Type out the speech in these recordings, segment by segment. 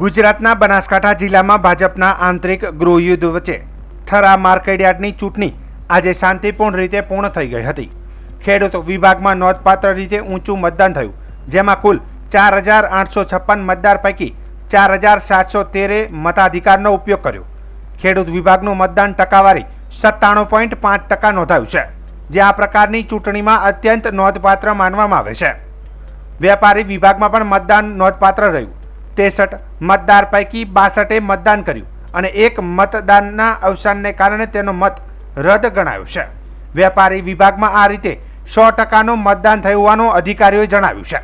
ગુજરાતના બનાસકાંઠા જિલ્લામાં ભાજપના આંતરિક ગૃહયુદ્ધ વચ્ચે થરા માર્કેટયાર્ડની ચૂંટણી આજે શાંતિપૂર્ણ રીતે પૂર્ણ થઈ ગઈ હતી. ખેડૂત વિભાગમાં નોંધપાત્ર રીતે ઊંચું મતદાન થયું, જેમાં કુલ ચાર હજાર આઠસો છપ્પન મતદાર પૈકી ચાર હજાર સાતસો તેરે મતાધિકારનો ઉપયોગ કર્યો. ખેડૂત વિભાગનું મતદાન ટકાવારી સત્તાણું પોઈન્ટ પાંચ ટકા નોંધાયું છે, જે આ પ્રકારની ચૂંટણીમાં અત્યંત નોંધપાત્ર માનવામાં આવે છે. વેપારી વિભાગમાં પણ મતદાન નોંધપાત્ર રહ્યું. તેસઠ મતદાર પૈકી બાસઠે મતદાન કર્યું અને એક મતદાનના અવસાનને કારણે તેનો મત રદ ગણાયો છે. વેપારી વિભાગમાં આ રીતે સો ટકાનું મતદાન થયું હોવાનું અધિકારીઓએ જણાવ્યું છે.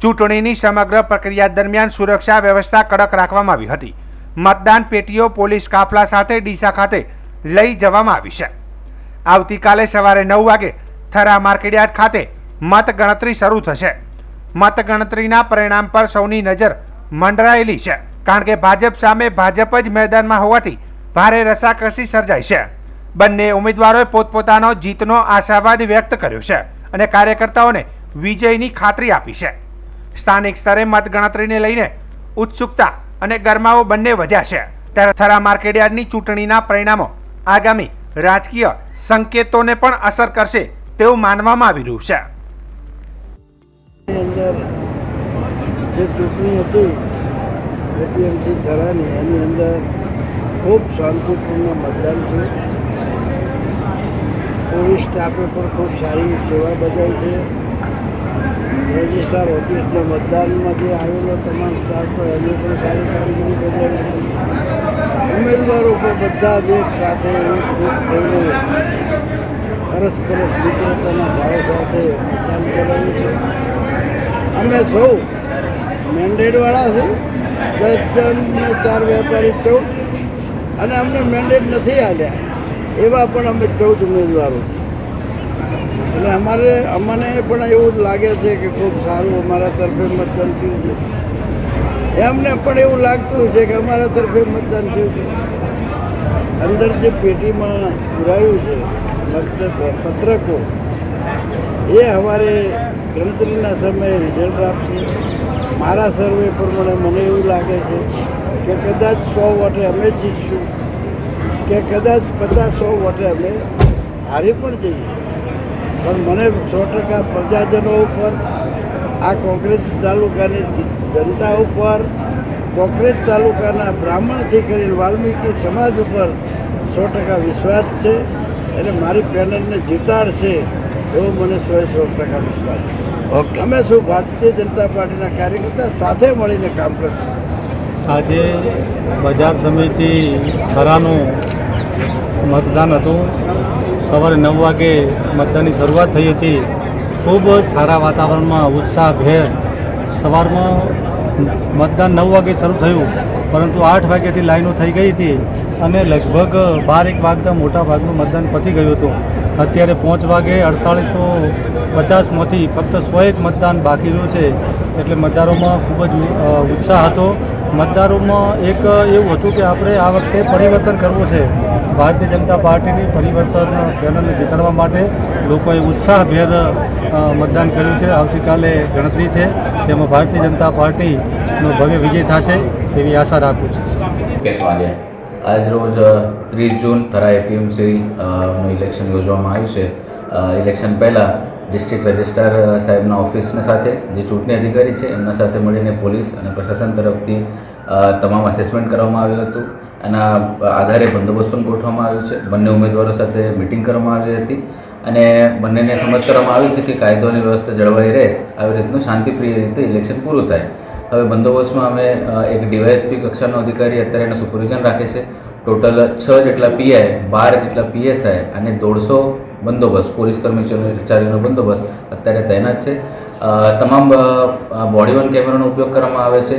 ચૂંટણીની સમગ્ર પ્રક્રિયા દરમિયાન સુરક્ષા વ્યવસ્થા કડક રાખવામાં આવી હતી. મતદાન પેટીઓ પોલીસ કાફલા સાથે ડીસા ખાતે લઈ જવામાં આવી છે. આવતીકાલે સવારે નવ વાગે થરા માર્કેટયાર્ડ ખાતે મતગણતરી શરૂ થશે. મતગણતરીના પરિણામ પર સૌની નજર મંડરાયેલી છે. કારણ કે ભાજપ સામે ભાજપ જ મેદાનમાં હોવાથી ભારે રસાકસી સર્જાઈ છે. બંને ઉમેદવારોએ પોતપોતાનો જીતનો આશાવાદ વ્યક્ત કર્યો છે અને કાર્યકર્તાઓને વિજયની ખાતરી આપી છે. સ્થાનિક સ્તરે મતગણતરીને લઈને ઉત્સુકતા અને ગરમાવો બંને વધ્યા છે. ત્યારે થરા માર્કેટયાર્ડની ચૂંટણીના પરિણામો આગામી રાજકીય સંકેતોને પણ અસર કરશે તેવું માનવામાં આવી રહ્યું છે. જે ચૂંટણી હતી, એપીએમસી ધરાની, એની અંદર ખૂબ શાંતિપૂર્ણ મતદાન છે પોલીસ સ્ટાફે પણ ખૂબ સારી સેવા બજાવી છે. રજિસ્ટ્રાર ઓફિસના જે આવેલો તમામ સ્ટાફ પર એમને પણ સારી કામગીરી બજાવી છે. ઉમેદવારો પણ બધા જ એક સાથે એકરૂપ થઈને પરસ્પર મિત્રતાના ભાવ સાથે મતદાન કરાવ્યું છે. અમે સૌ મેન્ડેટવાળા છે. દસ જણ ચાર વેપારી ચૌદ. અને અમને મેન્ડેટ નથી આવ્યા એવા પણ અમે ચૌદ ઉમેદવારો. એટલે અમારે, અમને પણ એવું લાગે છે કે ખૂબ સારું અમારા તરફે મતદાન થયું છે. એમને પણ એવું લાગતું છે કે અમારા તરફે મતદાન થયું છે. અંદર જે પેટીમાં પુરાયું છે પત્રકો, એ અમારે ગણતરીના સમયે રિઝલ્ટ આપશે. મારા સર્વે પ્રમાણે મને એવું લાગે છે કે કદાચ સો વોટે અમે જીતશું, કે કદાચ પચાસ સો વોટે અમે હારી પણ જઈએ. પણ મને સો ટકા પ્રજાજનો ઉપર, આ કોંગ્રેસ તાલુકાની જનતા ઉપર, કોંગ્રેસ તાલુકાના બ્રાહ્મણથી કરીને વાલ્મીકી સમાજ ઉપર સો ટકા વિશ્વાસ છે, અને મારી પેનલને જીતાડશે એવો મને સો સો ટકા વિશ્વાસ છે. ઓકે. અમે શું ભારતીય જનતા પાર્ટીના કાર્યકર્તા સાથે મળીને કામ કરશું? આજે બજાર સમિતિ ખરાનું મતદાન હતું. સવારે નવ વાગે મતદાનની શરૂઆત થઈ હતી. ખૂબ જ સારા વાતાવરણમાં ઉત્સાહભેર સવારમાં મતદાન નવ વાગે શરૂ થયું. પરંતુ આઠ વાગ્યાથી લાઈનો થઈ ગઈ હતી. અને લગભગ બાર એક વાગતા મોટા ભાગનું મતદાન પતી ગયું હતું. અત્યારે પાંચ વાગે અડતાળીસો પચાસમાંથી ફક્ત સો એક મતદાન બાકી રહ્યું છે. એટલે મતદારોમાં ખૂબ જ ઉત્સાહ હતો. મતદારોમાં એક એવું હતું કે આપણે આ વખતે પરિવર્તન કરવું છે. ભારતીય જનતા પાર્ટીની પરિવર્તન પેનલને જીતાડવા માટે લોકોએ ઉત્સાહભેર મતદાન કર્યું છે. આવતીકાલે ગણતરી છે. તેમાં ભારતીય જનતા પાર્ટીનો ભવ્ય વિજય થશે એવી આશા રાખું છું. મુકેશ વાલિયા આજ રોજ ત્રીસ જૂન થરા એપીએમસીનું ઇલેક્શન યોજવામાં આવ્યું છે. ઇલેક્શન પહેલાં ડિસ્ટ્રિક્ટ રજિસ્ટ્રાર સાહેબના ઓફિસના સાથે જે ચૂંટણી અધિકારી છે, એમના સાથે મળીને પોલીસ અને પ્રશાસન તરફથી તમામ અસેસમેન્ટ કરવામાં આવ્યું હતું. એના આધારે બંદોબસ્ત પણ ગોઠવવામાં આવ્યો છે. બંને ઉમેદવારો સાથે મિટિંગ કરવામાં આવી હતી. અને બંનેને સમજ કરવામાં આવી છે કે કાયદો અને વ્યવસ્થા જળવાઈ રહે, આવી રીતનું શાંતિપ્રિય રીતે ઇલેક્શન પૂરું થાય. હવે બંદોબસ્તમાં અમે એક ડીવાયએસપી કક્ષાનો અધિકારી અત્યારે એનું સુપરવિઝન રાખે છે. ટોટલ છ જેટલા પીઆઈ બાર જેટલા પીએસઆઈ અને દોઢસો બંદોબસ્ત, પોલીસ કર્મચારીઓનો બંદોબસ્ત અત્યારે તૈનાત છે. તમામ બોડી વન કેમેરાનો ઉપયોગ કરવામાં આવે છે.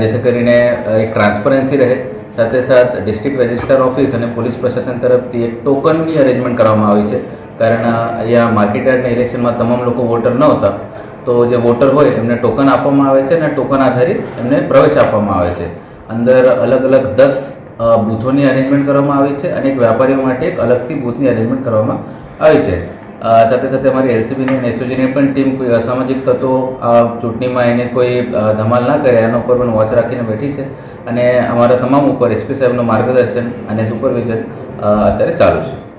જેથી કરીને એક ટ્રાન્સપરન્સી રહે. સાથે સાથ ડિસ્ટ્રિક્ટ રજિસ્ટ્રાર ઓફિસ અને પોલીસ પ્રશાસન તરફથી એક ટોકનની અરેન્જમેન્ટ કરવામાં આવી છે. કારણ અહીંયા માર્કેટયાર્ડના ઇલેક્શનમાં તમામ લોકો વોટર ન હતા તો જે વોટર હોય એમને ટોકન આપવામાં આવે છે અને ટોકન આધારિત એમને પ્રવેશ આપવામાં આવે છે. અંદર અલગ અલગ દસ બૂથોની અરેન્જમેન્ટ કરવામાં આવી છે અને એક વ્યાપારીઓ માટે એક અલગથી બૂથની અરેન્જમેન્ટ કરવામાં આવી છે. સાથે સાથે અમારી એલસીબીની અને એસઓજીની પણ ટીમ કોઈ અસામાજિક તત્વો ચૂંટણીમાં એને કોઈ ધમાલ ના કરે એના ઉપર પણ વોચ રાખીને બેઠી છે. અને અમારા તમામ ઉપર એસપી સાહેબનું માર્ગદર્શન અને સુપરવિઝન અત્યારે ચાલુ છે.